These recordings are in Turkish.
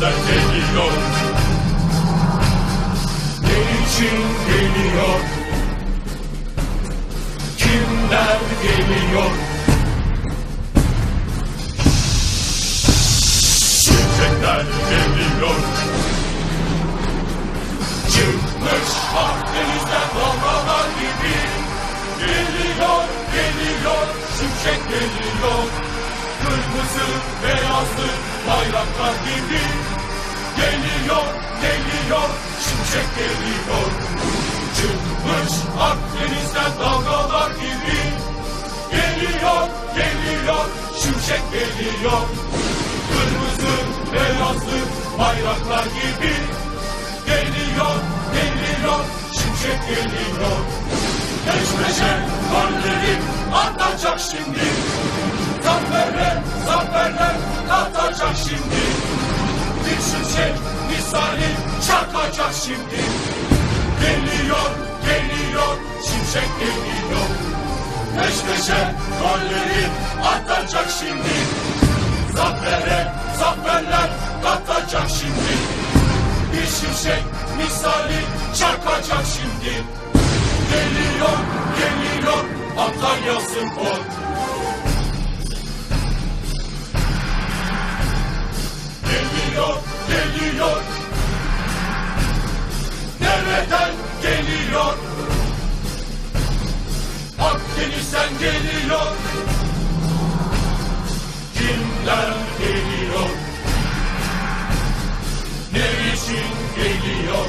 Akdeniz'den geliyor. Ne için geliyor? Kimler geliyor? Şimşekler geliyor. Çıkmış Akdeniz'den dalgalar gibi. Geliyor, geliyor, şimşek geliyor. Kırmızı, beyazlı bayraklar gibi Çıkmış Akdeniz'den dalgalar gibi. Geliyor, geliyor, şimşek geliyor. Kırmızı, beyazlı bayraklar gibi. Geliyor, geliyor, şimşek geliyor. Peş peşe golleri atacak şimdi. Zaferler, zaferler atacak şimdi. Bir şimşek misali çakacak şimdi. Geliyor, şimşek geliyor Peş peşe golleri atacak şimdi. Zaferler, zaferler atacak şimdi. Bir şimşek misali çakacak şimdi. Geliyor, geliyor Antalya Spor. Akdeniz'den geliyor. Kimler geliyor? Ne için geliyor,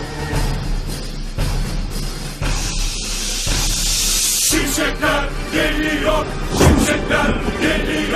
şimşekler geliyor, şimşekler geliyor.